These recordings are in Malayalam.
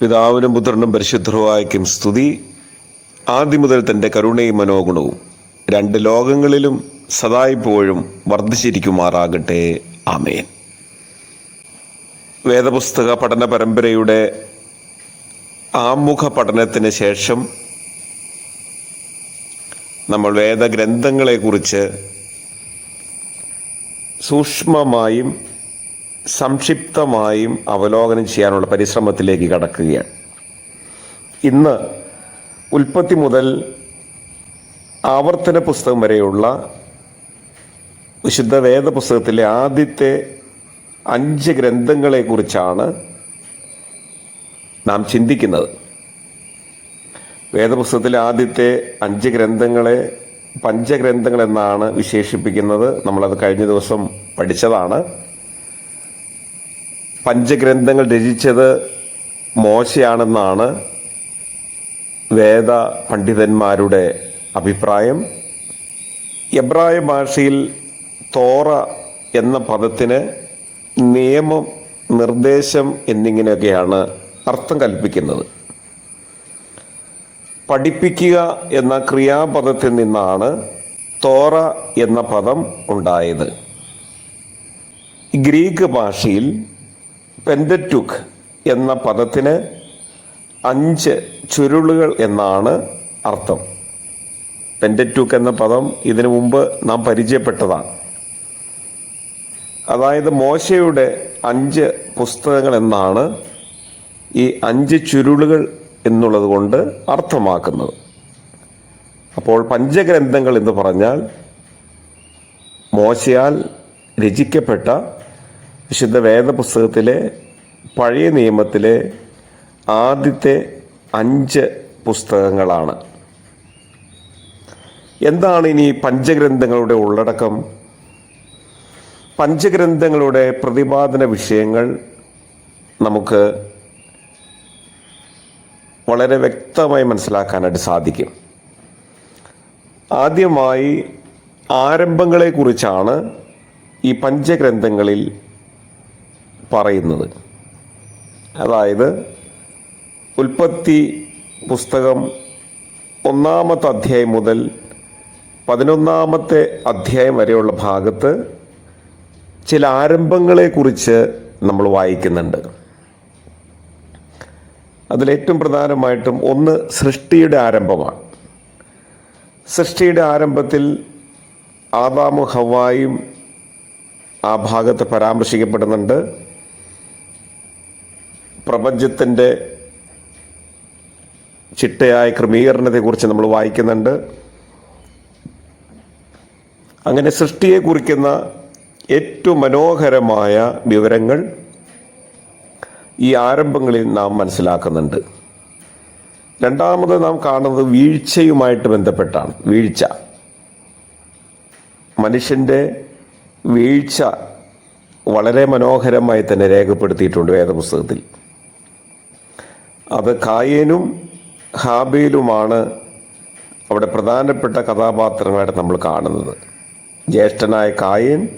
പിതാവിനും പുത്രനും പരിശുദ്ധവായിക്കും സ്തുതി. ആദ്യം മുതൽ തന്റെ കരുണയും മനോഗുണവും രണ്ട് ലോകങ്ങളിലും സദായിപ്പോഴും വർദ്ധിച്ചിരിക്കുമാറാകട്ടെ. ആമേൻ. വേദപുസ്തക പഠന പരമ്പരയുടെ ആമുഖ പഠനത്തിന് ശേഷം നമ്മൾ വേദഗ്രന്ഥങ്ങളെക്കുറിച്ച് സൂക്ഷ്മമായും സംക്ഷിപ്തമായും അവലോകനം ചെയ്യാനുള്ള പരിശ്രമത്തിലേക്ക് കടക്കുകയാണ്. ഇന്ന് ഉൽപ്പത്തി മുതൽ ആവർത്തന പുസ്തകം വരെയുള്ള വിശുദ്ധ വേദ പുസ്തകത്തിലെ ആദ്യത്തെ അഞ്ച് ഗ്രന്ഥങ്ങളെക്കുറിച്ചാണ് നാം ചിന്തിക്കുന്നത്. വേദപുസ്തകത്തിലെ ആദ്യത്തെ അഞ്ച് ഗ്രന്ഥങ്ങളെ പഞ്ചഗ്രന്ഥങ്ങൾ എന്നാണ് വിശേഷിപ്പിക്കുന്നത്. നമ്മളത് കഴിഞ്ഞ ദിവസം പഠിച്ചതാണ്. പഞ്ചഗ്രന്ഥങ്ങൾ രചിച്ചത് മോശയാണെന്നാണ് വേദ പണ്ഡിതന്മാരുടെ അഭിപ്രായം. എബ്രായ ഭാഷയിൽ തോറ എന്ന പദത്തിന് നിയമം നിർദ്ദേശം എന്നിങ്ങനെയൊക്കെയാണ് അർത്ഥം കൽപ്പിക്കുന്നത്. പഠിപ്പിക്കുക എന്ന ക്രിയാപദത്തിൽ നിന്നാണ് തോറ എന്ന പദം ഉണ്ടായത്. ഗ്രീക്ക് ഭാഷയിൽ പെൻഡറ്റുക്ക് എന്ന പദത്തിന് അഞ്ച് ചുരുളുകൾ എന്നാണ് അർത്ഥം. പെൻഡറ്റുക്ക് എന്ന പദം ഇതിനു മുമ്പ് നാം പരിചയപ്പെട്ടതാണ്. അതായത് മോശയുടെ അഞ്ച് പുസ്തകങ്ങൾ എന്നാണ് ഈ അഞ്ച് ചുരുളുകൾ എന്നുള്ളത് കൊണ്ട് അർത്ഥമാക്കുന്നത്. അപ്പോൾ പഞ്ചഗ്രന്ഥങ്ങൾ എന്ന് പറഞ്ഞാൽ മോശയാൽ രചിക്കപ്പെട്ട വിശുദ്ധ വേദപുസ്തകത്തിലെ പഴയ നിയമത്തിലെ ആദ്യത്തെ അഞ്ച് പുസ്തകങ്ങളാണ്. എന്താണ് ഇനി പഞ്ചഗ്രന്ഥങ്ങളുടെ ഉള്ളടക്കം? പഞ്ചഗ്രന്ഥങ്ങളുടെ പ്രതിപാദന വിഷയങ്ങൾ നമുക്ക് വളരെ വ്യക്തമായി മനസ്സിലാക്കാനായിട്ട് സാധിക്കും. ആദ്യമായി ആരംഭങ്ങളെക്കുറിച്ചാണ് ഈ പഞ്ചഗ്രന്ഥങ്ങളിൽ പറയുന്നത്. അതായത് ഉൽപ്പത്തി പുസ്തകം ഒന്നാമത്തെ അധ്യായം മുതൽ പതിനൊന്നാമത്തെ അധ്യായം വരെയുള്ള ഭാഗത്ത് ചില ആരംഭങ്ങളെക്കുറിച്ച് നമ്മൾ വായിക്കുന്നുണ്ട്. അതിലേറ്റവും പ്രധാനമായിട്ടും ഒന്ന് സൃഷ്ടിയുടെ ആരംഭമാണ്. സൃഷ്ടിയുടെ ആരംഭത്തിൽ ആദാമു ഹവായും ആ ഭാഗത്ത് പരാമർശിക്കപ്പെടുന്നുണ്ട്. പ്രപഞ്ചത്തിന്റെ ചിട്ടയായ ക്രമീകരണത്തെക്കുറിച്ച് നമ്മൾ വായിക്കുന്നുണ്ട്. അങ്ങനെ സൃഷ്ടിയെ കുറിക്കുന്ന ഏറ്റവും മനോഹരമായ വിവരങ്ങൾ ഈ ആരംഭങ്ങളിൽ നാം മനസ്സിലാക്കുന്നുണ്ട്. രണ്ടാമത് നാം കാണുന്നത് വീഴ്ചയുമായിട്ട് ബന്ധപ്പെട്ടാണ്. വീഴ്ച. മനുഷ്യന്റെ വീഴ്ച വളരെ മനോഹരമായി തന്നെ രേഖപ്പെടുത്തിയിട്ടുണ്ട് വേദപുസ്തകത്തിൽ. അത് കായേനും ഹാബേലുമാണ് അവിടെ പ്രധാനപ്പെട്ട കഥാപാത്രങ്ങളായിട്ട് നമ്മൾ കാണുന്നത്. ജ്യേഷ്ഠനായ കായൻ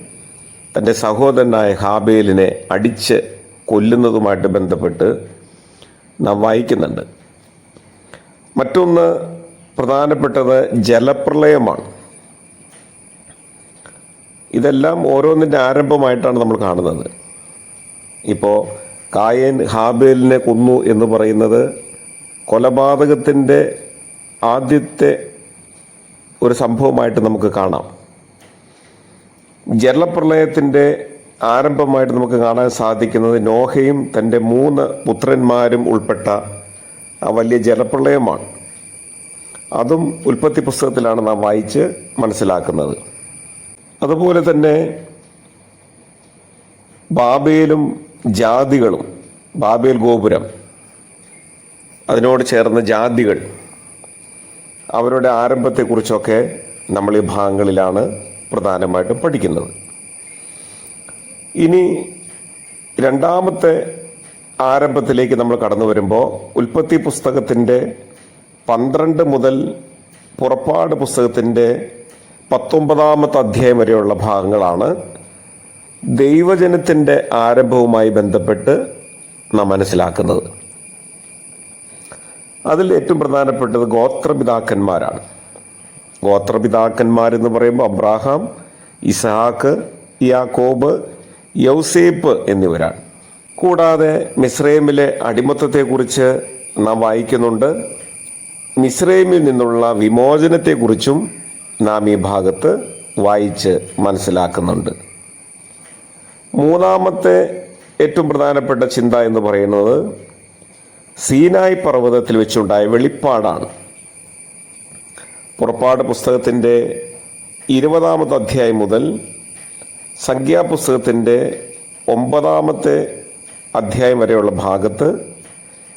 തന്റെ സഹോദരനായ ഹാബേലിനെ അടിച്ച് കൊല്ലുന്നതുമായിട്ട് ബന്ധപ്പെട്ട് നാം വായിക്കുന്നുണ്ട്. മറ്റൊന്ന് പ്രധാനപ്പെട്ടത് ജലപ്രളയമാണ്. ഇതെല്ലാം ഓരോന്നിന്റെ ആരംഭമായിട്ടാണ് നമ്മൾ കാണുന്നത്. ഇപ്പോൾ കായൻ ഹാബേലിനെ കൊന്നു എന്ന് പറയുന്നത് കൊലപാതകത്തിന്റെ ആദ്യത്തെ ഒരു സംഭവമായിട്ട് നമുക്ക് കാണാം. ജലപ്രളയത്തിന്റെ ആരംഭമായിട്ട് നമുക്ക് കാണാൻ സാധിക്കുന്നത് നോഹയും തന്റെ മൂന്ന് പുത്രന്മാരും ഉൾപ്പെട്ട ആ വലിയ ജലപ്രളയമാണ്. അതും ഉൽപ്പത്തി പുസ്തകത്തിലാണ് നാം വായിച്ച് മനസ്സിലാക്കുന്നത്. അതുപോലെ തന്നെ ബാബേലും ജാതികളും ബാബേൽ ഗോപുരം അതിനോട് ചേർന്ന ജാതികൾ അവരുടെ ആരംഭത്തെക്കുറിച്ചൊക്കെ നമ്മൾ ഈ ഭാഗങ്ങളിലാണ് പ്രധാനമായിട്ടും പഠിക്കുന്നത്. ഇനി രണ്ടാമത്തെ ആരംഭത്തിലേക്ക് നമ്മൾ കടന്നു വരുമ്പോൾ ഉൽപ്പത്തി പുസ്തകത്തിന്റെ പന്ത്രണ്ട് മുതൽ പുറപ്പാട് പുസ്തകത്തിന്റെ പത്തൊമ്പതാമത്തെ അധ്യായം വരെയുള്ള ഭാഗങ്ങളാണ് ദൈവജനത്തിന്റെ ആരംഭവുമായി ബന്ധപ്പെട്ട് നാം മനസ്സിലാക്കുന്നത്. അതിൽ ഏറ്റവും പ്രധാനപ്പെട്ടത് ഗോത്രപിതാക്കന്മാരാണ്. ഗോത്രപിതാക്കന്മാരെന്ന് പറയുമ്പോൾ അബ്രാഹാം ഇസഹാക്ക് യാക്കോബ് യൗസേപ്പ് എന്നിവരാണ്. കൂടാതെ മിസ്രൈമിലെ അടിമത്തത്തെക്കുറിച്ച് നാം വായിക്കുന്നുണ്ട്. മിസ്രൈമിൽ നിന്നുള്ള വിമോചനത്തെക്കുറിച്ചും നാം ഈ ഭാഗത്ത് വായിച്ച് മനസ്സിലാക്കുന്നുണ്ട്. മൂന്നാമത്തെ ഏറ്റവും പ്രധാനപ്പെട്ട ചിന്ത എന്ന് പറയുന്നത് സീനായ് പർവതത്തിൽ വെച്ചുണ്ടായ വെളിപ്പാടാണ്. പുറപ്പാട് പുസ്തകത്തിന്റെ ഇരുപതാമത്തെ അധ്യായം മുതൽ സംഖ്യാപുസ്തകത്തിന്റെ ഒമ്പതാമത്തെ അധ്യായം വരെയുള്ള ഭാഗത്ത്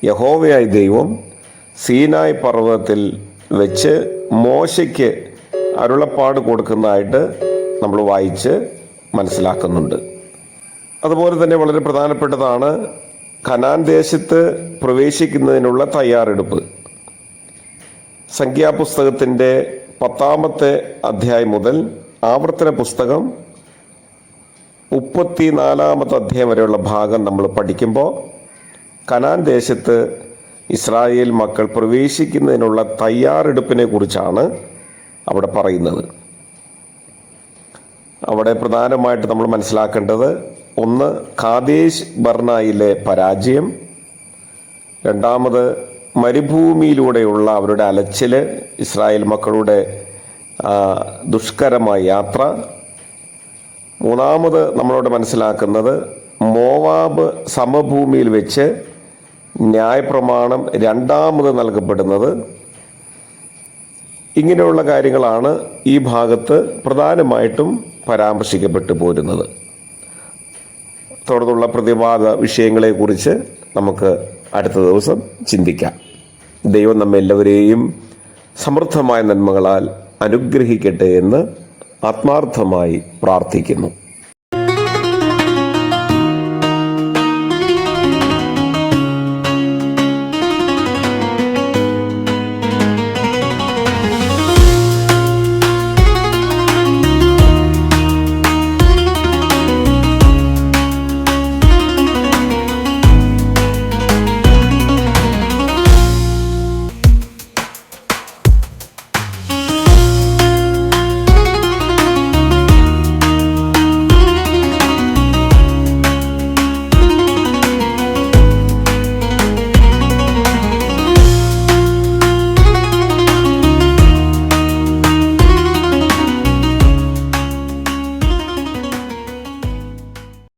യഹോവയായ ദൈവം സീനായ് പർവതത്തിൽ വെച്ച് മോശയ്ക്ക് അരുളപ്പാട് കൊടുക്കുന്നതായിട്ട് നമ്മൾ വായിച്ച് മനസ്സിലാക്കുന്നുണ്ട്. അതുപോലെ തന്നെ വളരെ പ്രധാനപ്പെട്ടതാണ് ഖനാൻ ദേശത്ത് പ്രവേശിക്കുന്നതിനുള്ള തയ്യാറെടുപ്പ്. സംഖ്യാപുസ്തകത്തിന്റെ പത്താമത്തെ അധ്യായം മുതൽ ആവർത്തന പുസ്തകം മുപ്പത്തി നാലാമത്തെ അധ്യായം വരെയുള്ള ഭാഗം നമ്മൾ പഠിക്കുമ്പോൾ കനാൻ ദേശത്ത് ഇസ്രായേൽ മക്കൾ പ്രവേശിക്കുന്നതിനുള്ള തയ്യാറെടുപ്പിനെ കുറിച്ചാണ് അവിടെ പറയുന്നത്. അവിടെ പ്രധാനമായിട്ട് നമ്മൾ മനസ്സിലാക്കേണ്ടത് ഒന്ന് കാദേശ് ബർണയിലെ പരാജയം. രണ്ടാമത് മരുഭൂമിയിലൂടെയുള്ള അവരുടെ അലച്ചിൽ ഇസ്രായേൽ മക്കളുടെ ദുഷ്കരമായ യാത്ര. മൂന്നാമത് നമ്മളോട് മനസ്സിലാക്കുന്നത് മോവാബ് സമഭൂമിയിൽ വെച്ച് ന്യായപ്രമാണം രണ്ടാമത് നൽകപ്പെടുന്നത്. ഇങ്ങനെയുള്ള കാര്യങ്ങളാണ് ഈ ഭാഗത്ത് പ്രധാനമായിട്ടും പരാമർശിക്കപ്പെട്ടു പോരുന്നത്. തുടർന്നുള്ള പ്രതിവാദ വിഷയങ്ങളെക്കുറിച്ച് നമുക്ക് അടുത്ത ദിവസം ചിന്തിക്കാം. ദൈവം നമ്മെല്ലാവരെയും സമൃദ്ധമായ നന്മകളാൽ അനുഗ്രഹിക്കട്ടെ എന്ന് ആത്മാർത്ഥമായി പ്രാർത്ഥിക്കുന്നു.